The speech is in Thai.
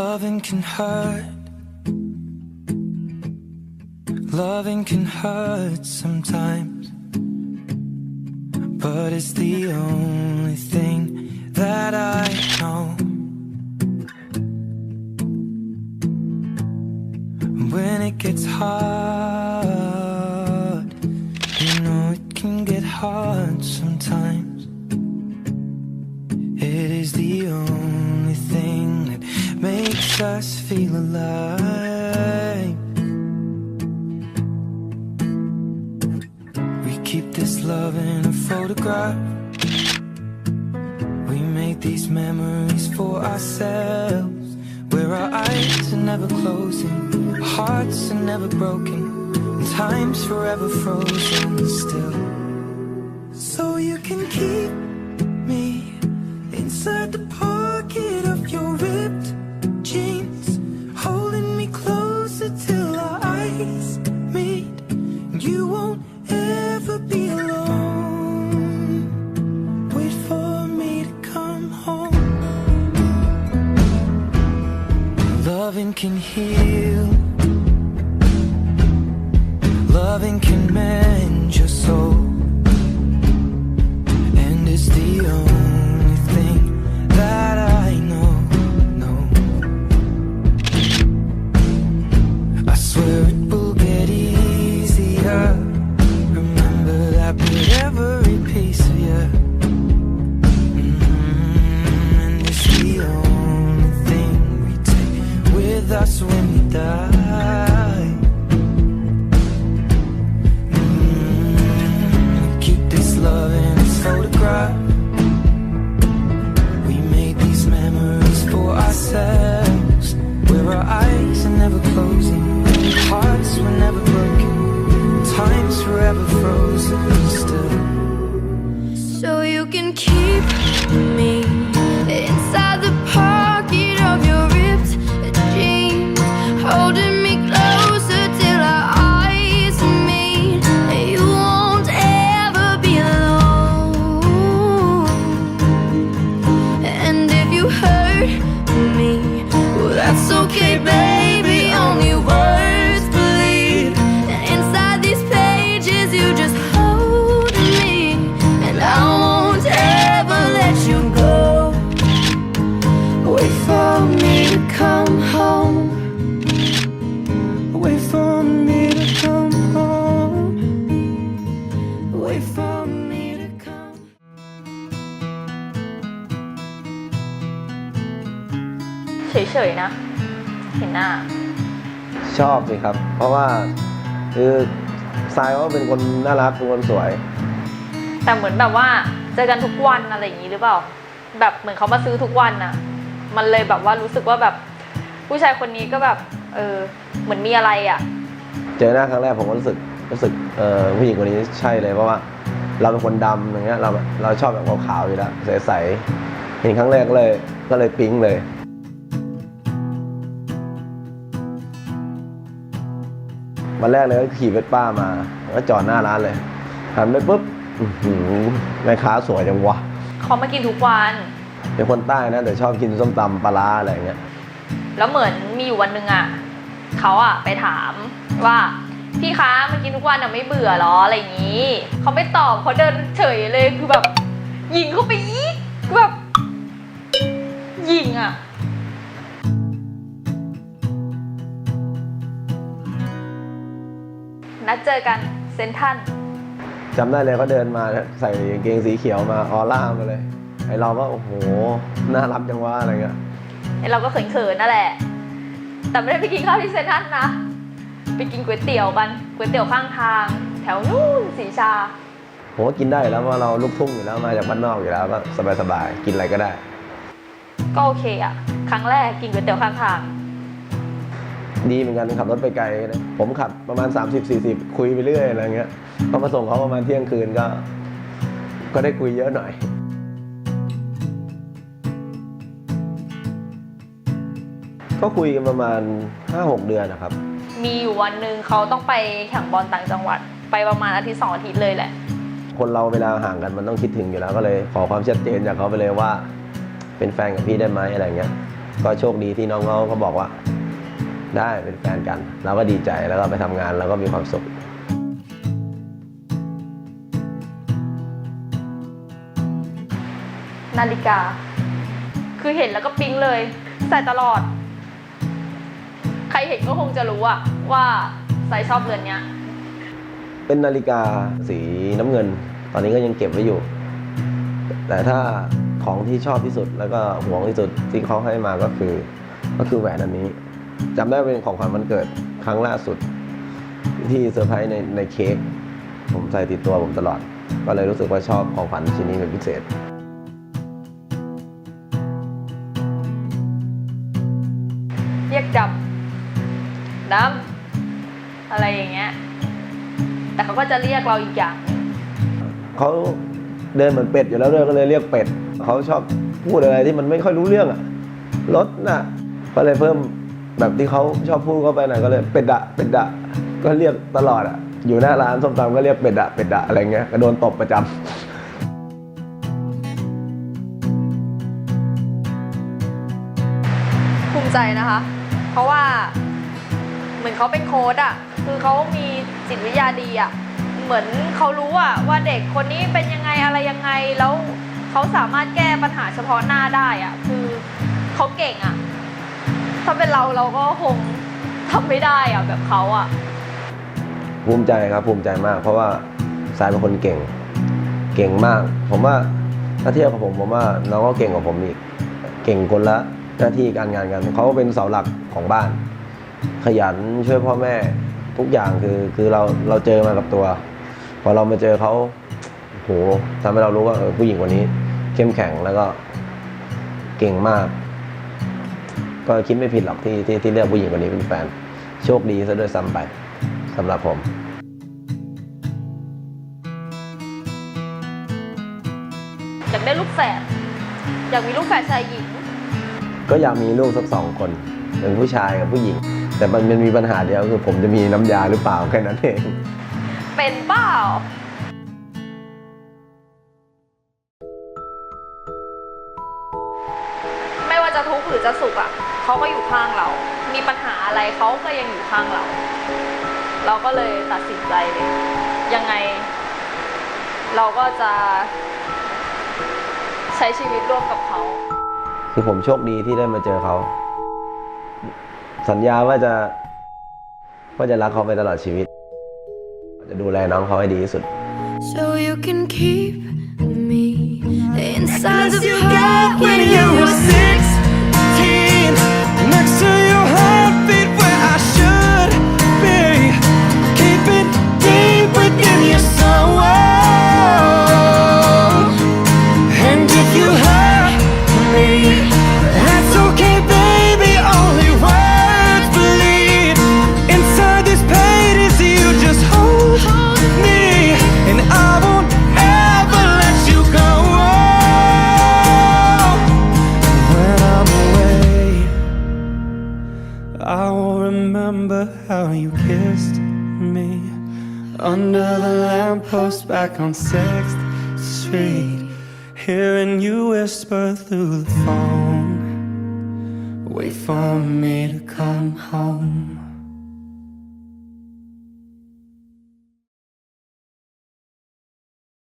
Loving can hurt. Loving can hurt sometimes. But it's the only thing that I know. When it gets hard, you know it can get hard sometimes. Makes us feel alive. We keep this love in a photograph. We make these memories for ourselves. Where our eyes are never closing, our hearts are never broken, and time's forever frozen still. So you can keep me inside the pocket ชอบสิครับ เพราะว่าคือทรายเขาเป็นคนน่ารักเป็นคนสวย แต่เหมือนแบบว่าเจอกันทุกวันอะไรอย่างนี้หรือเปล่า แบบเหมือนเขามาซื้อทุกวันน่ะ มันเลยแบบว่ารู้สึกว่าแบบ ผู้ชายคนนี้ก็แบบ เออเหมือนมีอะไรอะ เจอหน้าครั้งแรกผมก็รู้สึกรู้สึกเออผู้หญิงคนนี้ใช่เลยเพราะว่า เราเป็นคนดำอย่างเงี้ยเราเราชอบแบบขาวๆอยู่แล้วใสๆเห็นครั้งแรกก็เลยก็เลยปิ๊งเลย วันแรกเลยก็ขี่เวสป้ามาแล้วก็จอดหน้าร้านเลยหันไปปุ๊บอื้อหือแม่ค้าสวยจังวะเขามากินทุกวัน เป็นคนใต้นะแต่ชอบกินส้มตำปลาร้าอะไรอย่างเงี้ยแล้วเหมือนมีอยู่วันหนึ่งอะเขาอะไปถามว่าพี่คะมากินทุกวันอะไม่เบื่อหรออะไรอย่างนี้เขาไม่ตอบเขาเดินเฉยเลยคือแบบ ยิงเข้าไปอีกคือแบบยิงอะ นัดเจอกันเซนทรันจำได้เลยเขาเดินมาใส่กางเกงสีเขียวมาออร่ามาเลย ไอเราก็โอ้โหน่ารักจังวะอะไรเงี้ยไอ้เราก็เขินๆนั่นแหละ แต่ไม่ได้ไปกินข้าวที่เซนทรันนะไปกินก๋วยเตี๋ยวกันก๋วยเตี๋ยวข้างทาง แถวนู่นสีชาผมก็กินได้อยู่แล้วเพราะเราลูกทุ่งอยู่แล้วมาจากบ้านนอกอยู่แล้วก็สบายๆกินอะไรก็ได้ ก็โอเคอะครั้งแรกกินก๋วยเตี๋ยวข้างทาง ดีเหมือนกันขับรถไปไกลนะผมขับประมาณ 30-40 คุยไปเรื่อยอะไรเงี้ยพอมาส่งเขาประมาณเที่ยงคืนก็ ก็ได้คุยเยอะหน่อยก็คุยกันประมาณ 5-6 เดือนนะครับ มีอยู่วันหนึ่งเขาต้องไปแข่งบอลต่างจังหวัด ไปประมาณอาทิตย์สองอาทิตย์เลยแหละ คนเราเวลาห่างกันมันต้องคิดถึงอยู่แล้วก็เลยขอความชัดเจนจากเขาไปเลยว่า เป็นแฟนกับพี่ได้ไหมอะไรเงี้ย ก็โชคดีที่น้องเขาเขาบอกว่า ได้เป็นแฟนกัน เราก็ดีใจแล้วก็ไปทำงานแล้วก็มีความสุขนาฬิกา คือเห็นแล้วก็ปิ๊งเลย ใส่ตลอด ใครเห็นก็คงจะรู้อะว่าใส่ชอบเรือนเนี้ย เป็นนาฬิกาสีน้ำเงิน ตอนนี้ก็ยังเก็บไว้อยู่ แต่ถ้าของที่ชอบที่สุดแล้วก็หวงที่สุดที่เขาให้มาก็คือ ก็คือแหวนอันนี้ จำได้เป็นของขวัญวันเกิดครั้งล่าสุด ที่เซอร์ไพรส์ในในเค้กผมใส่ติดตัวผมตลอด ก็เลยรู้สึกว่าชอบของขวัญชิ้นนี้เป็นพิเศษเรียกดำดำอะไรอย่างเงี้ย แต่เขาก็จะเรียกเราอีกอย่างหนึ่งเขาเดินเหมือนเป็ดอยู่แล้วด้วยก็เลยเรียกเป็ด เขาชอบพูดอะไรที่มันไม่ค่อยรู้เรื่องอะรถน่ะ ก็เลยเพิ่ม แบบที่เขาชอบพูดเข้าไปหน่อยก็เลยเป็ดดะเป็ดดะก็เรียกตลอดอะอยู่หน้าร้านส้มตำก็เรียกเป็ดดะเป็ดดะอะไรเงี้ยก็โดนตบประจำภูมิใจนะคะ เพราะว่าเหมือนเขาเป็นโค้ดอะคือเขามีจิตวิทยาดีอะเหมือนเขารู้อะว่าเด็กคนนี้เป็นยังไงอะไรยังไงแล้วเขาสามารถแก้ปัญหาเฉพาะหน้าได้อะคือเขาเก่งอะ ถ้าเป็นเราเราก็คงทำไม่ได้อะแบบเขาอะภูมิใจครับภูมิใจมาก เพราะว่าสายเป็นคนเก่ง เก่งมาก ผมว่าถ้าเทียบกับผมผมว่าน้องก็เก่งกว่าผมอีกเก่งคนละหน้าที่การงานกันเขาเป็นเสาหลักของบ้าน ขยันช่วยพ่อแม่ทุกอย่างคือคือเราเราเจอมากับตัวพอเรามาเจอเขาโหทำให้เรารู้ว่าเออผู้หญิงคนนี้ เข้มแข็งแล้วก็เก่งมาก ก็คิดไม่ผิดหรอกที่ที่ที่เลือกผู้หญิงคนนี้เป็นแฟน โชคดีซะด้วยซ้ำไปสำหรับผมอยากได้ลูกแฝดอยากมีลูกแฝดชายหญิง ก็อยากมีลูกสักสองคนเป็นผู้ชายกับผู้หญิง แต่มันมันมีปัญหาเดียวคือผมจะมีน้ำยาหรือเปล่าแค่นั้นเอง เป็นเปล่าไม่ว่าจะทุกข์หรือจะสุขอะ เขาก็อยู่ข้างเรา มีปัญหาอะไรเขาก็ยังอยู่ข้างเรา เราก็เลยตัดสินใจเลยยังไง เราก็จะ ใช้ชีวิตร่วมกับเขา คือผมโชคดีที่ได้มาเจอเขา สัญญาว่าจะว่าจะรักเขาไปตลอดชีวิต จะดูแลน้องเขาให้ดีที่สุด So you can keep me inside the you got when you were pocket the lamppost back on 6th Street. Hearing you whisper through the phone. Wait for me to come home.